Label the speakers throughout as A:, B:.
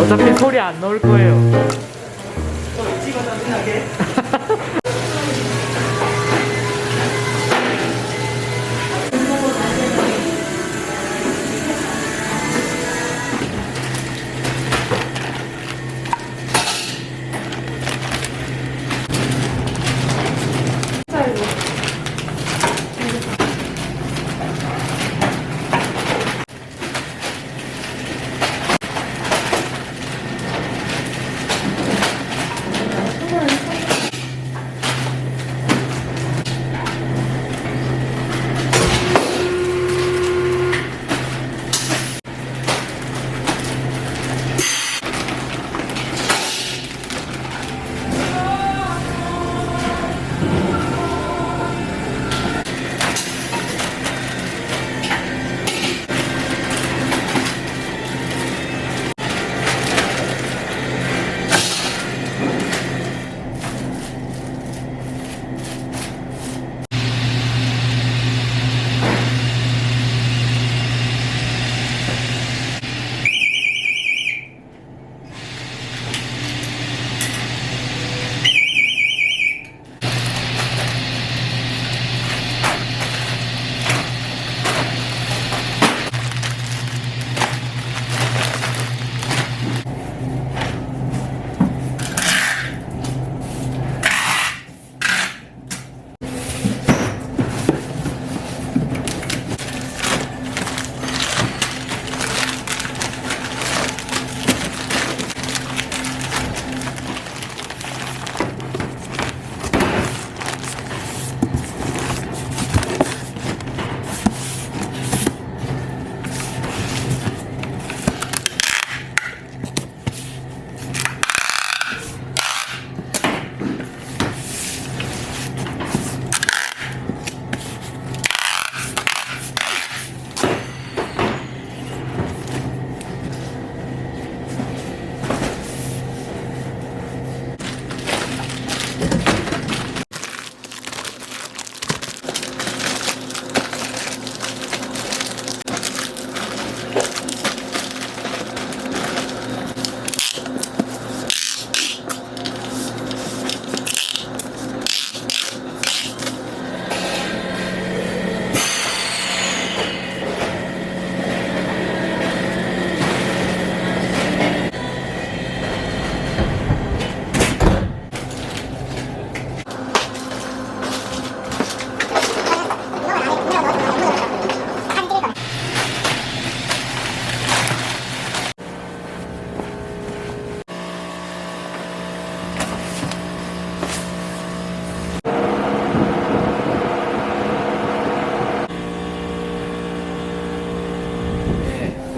A: 어차피 소리 안 나올 거예요.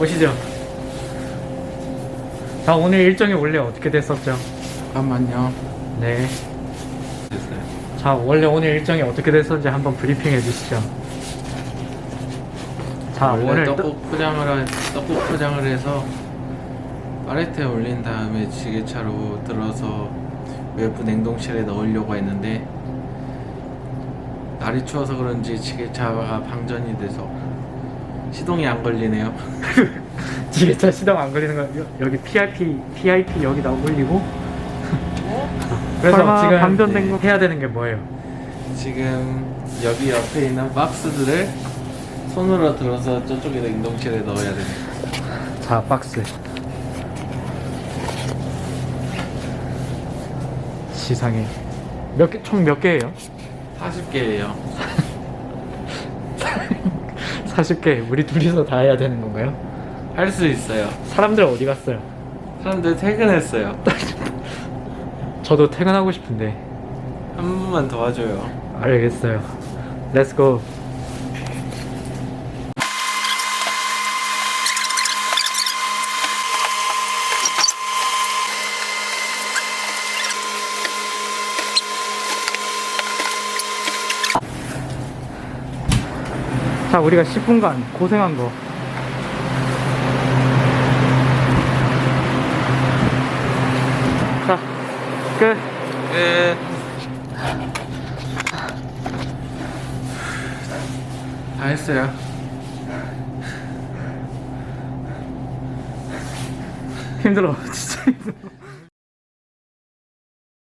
A: 오시죠. 자, 오늘 일정이 원래 어떻게 됐었죠?
B: 잠깐만요.
A: 네.
B: 됐어요.
A: 자, 원래 오늘 일정이 어떻게 됐었는지 한번 브리핑 해 주시죠. 자,
B: 원래
A: 오늘
B: 떡국 포장을 하- 떡국 포장을 해서 파레트에 올린 다음에 지게차로 들어서 외부 냉동실에 넣으려고 했는데 날이 추워서 그런지 지게차가 방전이 돼서 시동이 안 걸리네요.
A: 지게차 시동 안 걸리는 거 여- 여기 PIP PIP 여기다 올리고 그래서
C: 설마
A: 지금
C: 방전된 거-
A: 해야 되는 게 뭐예요?
B: 지금 여기 옆에 있는 박스들을 손으로 들어서 저쪽에 냉동실에 넣어야 됩니다.
A: 자 박스 시상에 몇 개 총 몇 개예요?
B: 40개예요.
A: 40개 우리 둘이서 다 해야 되는 건가요?
B: 할 수 있어요.
A: 사람들 어디 갔어요?
B: 사람들 퇴근했어요.
A: 저도 퇴근하고 싶은데
B: 한 번만 도와줘요.
A: 알겠어요 렛츠 자 우리가 10분간 고생한 거 자, 끝.
B: 끝. 다 했어요.
A: 힘들어, 진짜 힘들어.